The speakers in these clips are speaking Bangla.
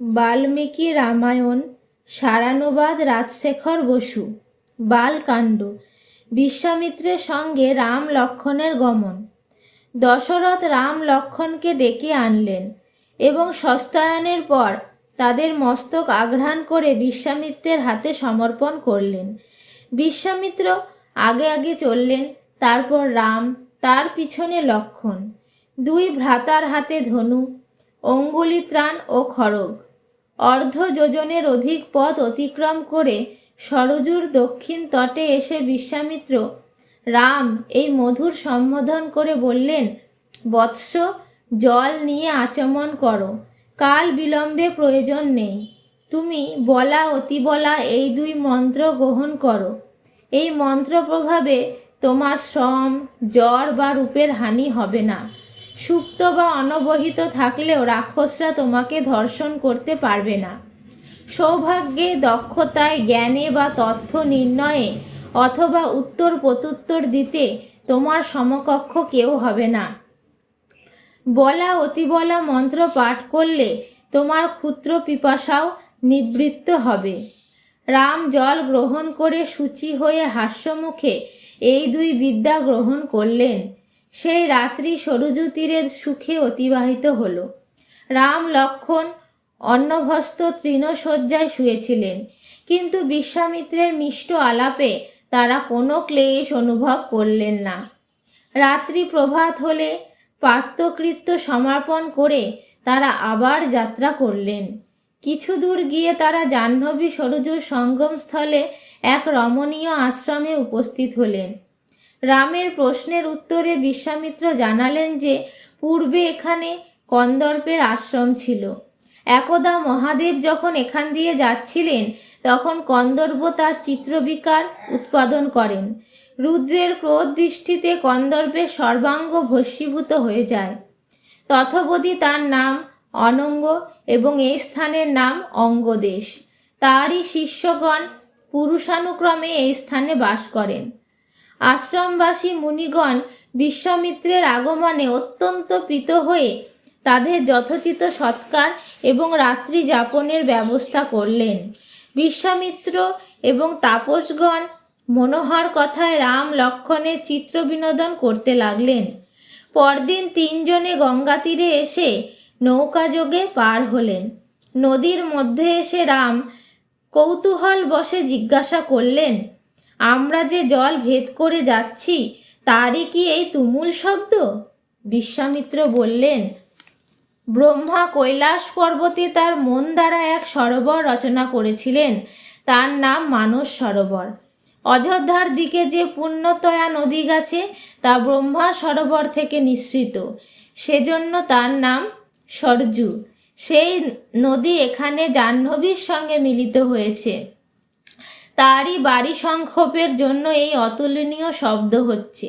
বাল্মীকি রামায়ণ, সারানুবাদ রাজশেখর বসু, বালকাণ্ড, বিশ্বামিত্রের সঙ্গে রাম লক্ষণের গমন। দশরথ রাম লক্ষণকে ডেকে আনলেন এবং সস্তায়নের পর তাদের মস্তক আঘ্রাণ করে বিশ্বামিত্রের হাতে সমর্পণ করলেন। বিশ্বামিত্র আগে আগে চললেন, তারপর রাম, তার পিছনে লক্ষণ, দুই ভ্রাতার হাতে ধনু, অঙ্গুলি ত্রাণ ও খড়গ। অর্ধ যোজনের অধিক পথ অতিক্রম করে সরজুর দক্ষিণ তটে এসে বিশ্বামিত্র, রাম এই মধুর সম্বোধন করে বললেন, বৎস, জল নিয়ে আচমন করো, কাল বিলম্বে প্রয়োজন নেই। তুমি বলা অতি বলা এই দুই মন্ত্র গ্রহণ করো। এই মন্ত্র প্রভাবে তোমার শ্রম, জ্বর বা রূপের হানি হবে না। সুপ্ত বা অনবহিত থাকলেও রাক্ষসরা তোমাকে ধর্ষণ করতে পারবে না। সৌভাগ্যে, দক্ষতায়, জ্ঞানে বা তথ্য নির্ণয়ে অথবা উত্তর প্রত্যুত্তর দিতে তোমার সমকক্ষ কেউ হবে না। বলা অতি বলা মন্ত্র পাঠ করলে তোমার ক্ষুদ্র পিপাসাও নিবৃত্ত হবে। রাম জল গ্রহণ করে সূচি হয়ে হাস্যমুখে এই দুই বিদ্যা গ্রহণ করলেন। সেই রাত্রি সরুজু তীরের সুখে অতিবাহিত হল। রাম, লক্ষণ, অন্নভস্ত তৃণশয্যায় শুয়েছিলেন। কিন্তু বিশ্বামিত্রের মিষ্ট আলাপে তারা কোনো ক্লেশ অনুভব করলেন না। রাত্রি প্রভাত হলে পাত্রকৃত্য সমর্পণ করে তারা আবার যাত্রা করলেন। কিছু দূর গিয়ে তারা জাহ্নবী সরজুর সঙ্গমস্থলে এক রমণীয় আশ্রমে উপস্থিত হলেন। রামের প্রশ্নের উত্তরে বিশ্বামিত্র জানালেন যে, পূর্বে এখানে কন্দর্পের আশ্রম ছিল। একদা মহাদেব যখন এখান দিয়ে যাচ্ছিলেন, তখন কন্দর্প তার চিত্রবিকার উৎপাদন করেন। রুদ্রের ক্রোধ দৃষ্টিতে কন্দর্পের সর্বাঙ্গ ভস্মীভূত হয়ে যায়। তথবধি তার নাম অনঙ্গ এবং এই স্থানের নাম অঙ্গদেশ। তারই শিষ্যগণ পুরুষানুক্রমে এই স্থানে বাস করেন। আশ্রমবাসী মুনিগণ বিশ্বামিত্রের আগমনে অত্যন্ত প্রীত হয়ে তাদের যথোচিত সৎকার এবং রাত্রি যাপনের ব্যবস্থা করলেন। বিশ্বামিত্র এবং তাপসগণ মনোহর কথায় রাম লক্ষণের চিত্র বিনোদন করতে লাগলেন। পরদিন তিনজনে গঙ্গা তীরে এসে নৌকাযোগে পার হলেন। নদীর মধ্যে এসে রাম কৌতূহল বসে জিজ্ঞাসা করলেন আমরা যে জল ভেদ করে যাচ্ছি, তারই কি এই তুমুল শব্দ? বিশ্বামিত্র বললেন, ব্রহ্মা কৈলাস পর্বতে তার মন দ্বারা এক সরোবর রচনা করেছিলেন। তার নাম মানস সরোবর। অযোধ্যার দিকে যে পুণ্যতয়া নদী গেছে, তা ব্রহ্মা সরোবর থেকে নিঃসৃত। সেজন্য তার নাম সরজু। সেই নদী এখানে জাহ্নবীর সঙ্গে মিলিত হয়েছে। তারই বাড়ি সংক্ষোভের জন্য এই অতুলনীয় শব্দ হচ্ছে।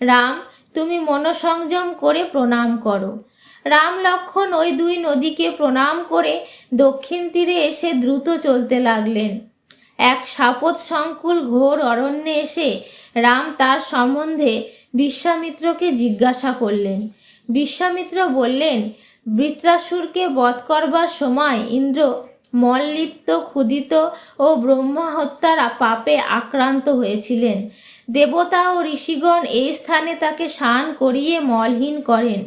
রাম, তুমি মনসংযম করে প্রণাম করো। রাম লক্ষণ ওই দুই নদীকে প্রণাম করে দক্ষিণ তীরে এসে দ্রুত চলতে লাগলেন। এক সাপত সংকুল ঘোর অরণ্যে এসে রাম তার সম্বন্ধে বিশ্বামিত্রকে জিজ্ঞাসা করলেন। বিশ্বামিত্র বললেন, বৃত্রাসুরকে বধ করবার সময় ইন্দ্র মল্লিপ্ত ক্ষুদিত ও ব্রহ্মা হত্যার পাপে আক্রান্ত হয়েছিলেন। দেবতা ও ঋষিগণ এই স্থানে তাকে স্নান করিয়ে মলহীন করেন।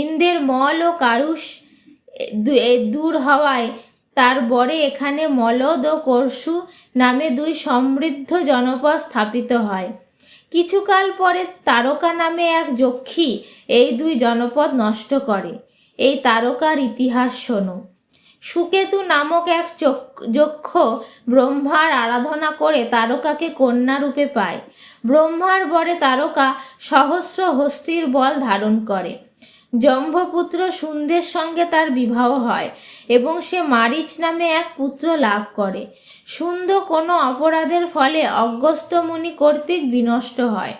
ইন্দ্রের মল ও কারুষ দূর হওয়ায় তার বরে এখানে মলদ ও করসু নামে দুই সমৃদ্ধ জনপদ স্থাপিত হয়। কিছুকাল পরে তারকা নামে এক যক্ষী এই দুই জনপদ নষ্ট করে। এই তারকার ইতিহাস শোনো। সুকেতু নামক এক যক্ষ ব্রহ্মার আরাধনা করে তারকাকে কন্যা রূপে পায়। ব্রহ্মার বরে তারকা সহস্র হস্তির বল ধারণ করে। জম্ভপুত্র সুন্দের সঙ্গে তার বিবাহ হয় এবং সে মারিচ নামে এক পুত্র লাভ করে। সুন্দ কোনো অপরাধের ফলে অজ্ঞস্ত মুনি কর্তৃক বিনষ্ট হয়।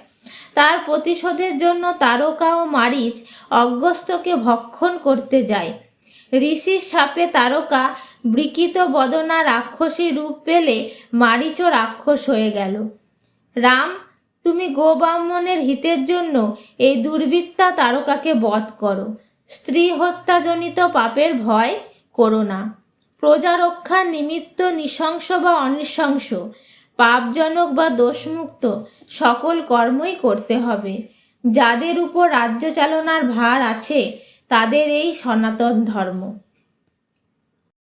তার প্রতিশোধের জন্য তারকা ও মারিচ অজ্ঞস্তকে ভক্ষণ করতে যায়। ঋষির সাপে তারকা বিকৃত বদনা রাক্ষসী রূপ পেলে মারিচও রাক্ষস হয়ে গেল। রাম, তুমি গোব্রাহ্মণের হিতের জন্য এই দুর্বৃত্তা তারকাকে বধ করো। স্ত্রী হত্যাজনিত পাপের ভয় করো না। প্রজা রক্ষার নিমিত্ত নৃশংস বা অনৃশংস, পাপজনক বা দোষমুক্ত সকল কর্মই করতে হবে। যাদের উপর রাজ্য চালনার ভার আছে তাদের এই সনাতন ধর্ম।